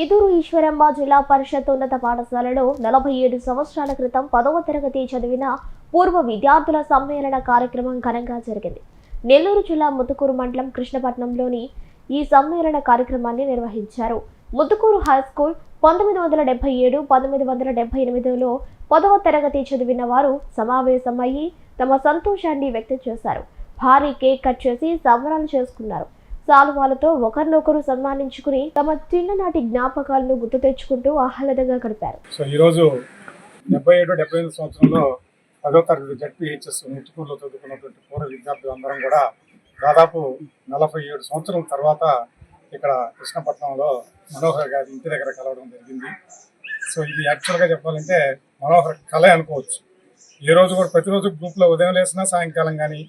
ఈదూరు ఈశ్వరమ్మ జిల్లా పరిషత్ ఉన్నత పాఠశాలలో నలభై ఏడు సంవత్సరాల క్రితం పదవ తరగతి చదివిన పూర్వ విద్యార్థుల సమ్మేళన కార్యక్రమం ఘనంగా జరిగింది. నెల్లూరు జిల్లా ముతుకూరు మండలం కృష్ణపట్నంలోని ఈ సమ్మేళన కార్యక్రమాన్ని నిర్వహించారు. ముతుకూరు హై స్కూల్ పంతొమ్మిది వందల డెబ్బై ఏడు పంతొమ్మిది వందల డెబ్బై ఎనిమిదిలో పదవ తరగతి చదివిన వారు సమావేశమయ్యి తమ సంతోషాన్ని వ్యక్తం చేశారు. భారీ కేక్ కట్ చేసి సంబరాలు చేసుకున్నారు. సాల్వాలతో ఒకరినొకరు సన్మానించుకుని తమ చిన్ననాటి జ్ఞాపకాలను గుర్తు తెచ్చుకుంటూ ఆహ్లాదంగా గడిపారు. సో ఈరోజు డెబ్బై ఏడు డెబ్బై ఎనిమిది సంవత్సరంలో పదో తరగతి జడ్పీహెచ్ఎస్ ముట్టుకూరులో చదువుకున్నటువంటి పూర్వ విద్యార్థులు అందరం కూడా దాదాపు నలభై ఏడు సంవత్సరాల తర్వాత ఇక్కడ కృష్ణపట్నంలో మనోహర్ గారి ఇంటి దగ్గర కలవడం జరిగింది. సో ఇది యాక్చువల్గా చెప్పాలంటే మనోహర్ కళ అనుకోవచ్చు. ఏ రోజు కూడా ప్రతిరోజు గ్రూప్లో ఉదయం లేసినా సాయంకాలం కానీ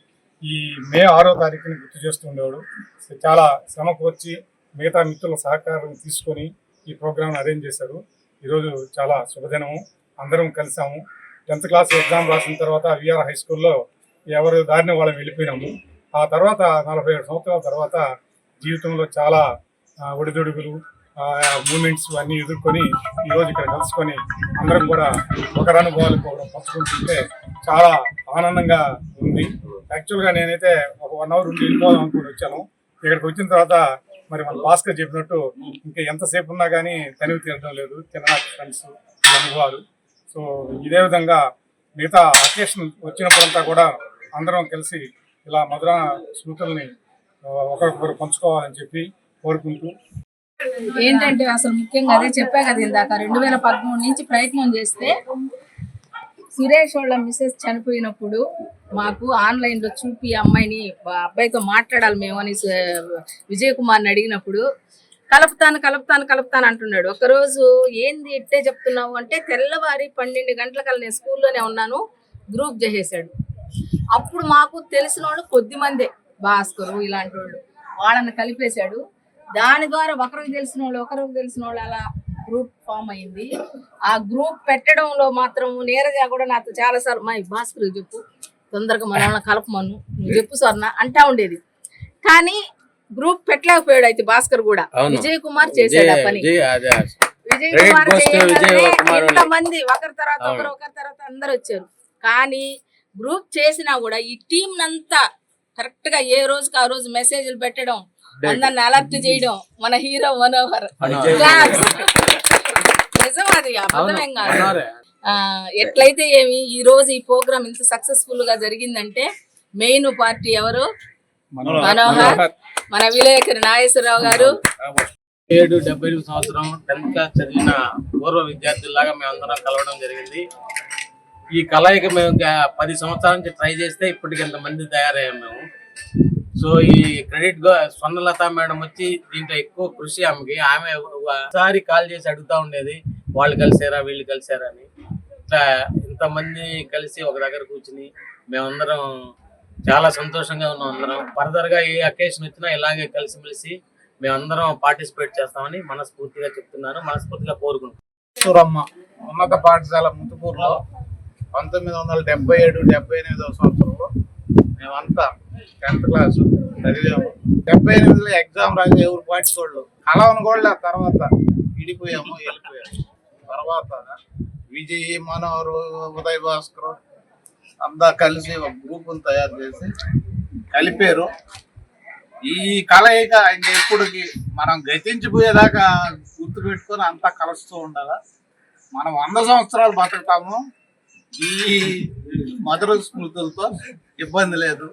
ఈ మే ఆరో తారీఖుని గుర్తు చేస్తూ ఉండేవాడు. చాలా శ్రమకు వచ్చి మిగతా మిత్రుల సహకారం తీసుకొని ఈ ప్రోగ్రామ్ అరేంజ్ చేశారు ఈరోజు చాలా శుభదినము. అందరం కలిసాము. టెన్త్ క్లాస్ ఎగ్జామ్ రాసిన తర్వాత విఆర్ హై స్కూల్లో ఎవరు దారిని వాళ్ళం వెళ్ళిపోయినాము. ఆ తర్వాత నలభై ఏడు సంవత్సరాల తర్వాత జీవితంలో చాలా ఒడిదొడుగులు ఒడిదుడుగులు మూమెంట్స్ అన్నీ ఎదుర్కొని ఈరోజు ఇక్కడ కలుసుకొని అందరం కూడా ఒకరి అనుభవాలు కూడా పంచుకుంటుంటే చాలా ఆనందంగా ఉంది. యాక్చువల్గా నేనైతే ఒక వన్ అవర్ ఉండి వెళ్ళిపోదాం అనుకుని వచ్చాను. ఇక్కడికి వచ్చిన తర్వాత మరి మన భాస్కర్ చెప్పినట్టు ఇంకా ఎంతసేపు ఉన్నా కానీ తనివి తినడం లేదు. తినడానికి ఫ్రెండ్స్ అనుభవాలు సో ఇదే విధంగా మిగతా అకేషన్ వచ్చినప్పుడంతా కూడా అందరం కలిసి ఇలా మధుర స్మృతుల్ని ఒకరికొకరు పంచుకోవాలని చెప్పి కోరుకుంటూ. ఏంటంటే అసలు ముఖ్యంగా అదే చెప్పా కదా ఇందాక రెండు వేల పదమూడు నుంచి ప్రయత్నం చేస్తే సురేష్ వాళ్ళ మిస్సెస్ చనిపోయినప్పుడు మాకు ఆన్లైన్లో చూపి అమ్మాయిని అబ్బాయితో మాట్లాడాలి మేము అని విజయ్ కుమార్ని అడిగినప్పుడు కలుపుతాను కలుపుతాను కలుపుతాను అంటున్నాడు. ఒకరోజు ఏంది ఇట్టే చెప్తున్నావు? అంటే తెల్లవారి పన్నెండు గంటలకల్లా నేను స్కూల్లోనే ఉన్నాను గ్రూప్ చేసేసాడు. అప్పుడు మాకు తెలిసిన వాళ్ళు కొద్ది మందే భాస్కరు ఇలాంటి వాళ్ళు వాళ్ళని కలిపేశాడు. దాని ద్వారా ఒకరికి తెలిసిన వాళ్ళు ఒకరికి తెలిసిన వాళ్ళు అలా గ్రూప్ ఫామ్ అయింది. ఆ గ్రూప్ పెట్టడంలో మాత్రం నేరగా కూడా నాతో చాలా సార్లు మా భాస్కర్ చెప్పు. తొందరగా మన కలపమను నువ్వు చెప్పు స్వర్ణ అంటా ఉండేది. కానీ గ్రూప్ పెట్టలేకపోయాడు అయితే భాస్కర్ కూడా. విజయ్ కుమార్ చేశాడు పని. విజయ్ కుమార్ goes to చేయగానే విజయ్ కుమార్ ఇంత వాళ్ళే. మంది ఒకరి తర్వాత. ఒకరు ఒకరి తర్వాత అందరు వచ్చారు. కానీ గ్రూప్ చేసినా కూడా ఈ టీం అంతా కరెక్ట్గా ఏ రోజుకి ఆ రోజు మెసేజ్లు పెట్టడం అందరిని అలర్ట్ చేయడం మన హీరో మనోహర్. నిజం అది అబద్ధమేం కాదు. ఎట్లయితే ఏమి ఈ రోజు ఈ ప్రోగ్రామ్ ఇంత సక్సెస్ఫుల్గా జరిగిందంటే మెయిన్ పార్టీ ఎవరు? మనోహర్. మన విలేకరి నాగేశ్వరరావు గారు. ఏడు డెబ్బై ఎనిమిది సంవత్సరం టెన్త్ క్లాస్ చదివిన పూర్వ విద్యార్థుల్లాగా మేము అందరం కలవడం జరిగింది. ఈ కలయిక మేము ఇంకా పది సంవత్సరాల నుంచి ట్రై చేస్తే ఇప్పటికి ఎంతమంది తయారయ్యాం మేము. సో ఈ క్రెడిట్గా స్వర్ణలత మేడం వచ్చి దీంట్లో ఎక్కువ కృషి ఆమెకి. ఆమె ఒకసారి కాల్ చేసి అడుగుతా ఉండేది వాళ్ళు కలిసారా వీళ్ళు కలిసారా అని. ఇట్లా ఇంతమంది కలిసి ఒక దగ్గర కూర్చుని మేమందరం చాలా సంతోషంగా ఉన్నాం అందరం. ఫర్దర్గా ఏ అకేషన్ వచ్చినా ఇలాగే కలిసిమెలిసి మేమందరం పార్టిసిపేట్ చేస్తామని మనస్ఫూర్తిగా చెప్తున్నాను మనస్ఫూర్తిగా కోరుకుంటున్నాను ఉన్నత పాఠశాల ముతుకూరులో పంతొమ్మిది వందల డెబ్బై ఏడు డెబ్బై ఎనిమిదవ సంవత్సరంలో మేమంతా టెన్త్ క్లాస్ చదివాము. డెబ్బై ఎనిమిదిలో ఎగ్జామ్ రాసి ఎవరు పాటికోళ్ళు కలవను కూడా తర్వాత విడిపోయాము వెళ్ళిపోయాము. తర్వాత విజయ్ మనోహర్ ఉదయ్ భాస్కర్ అంతా కలిసి ఒక గ్రూపును తయారు చేసి కలిపారు. ఈ కలయిక ఇంక ఎప్పటికి మనం గతించిపోయేదాకా గుర్తు పెట్టుకొని అంతా కలుస్తూ ఉండాలా? మనం వంద సంవత్సరాలు బతుకుతాము. ఈ మధుర స్మృతులతో ఇబ్బంది లేదు.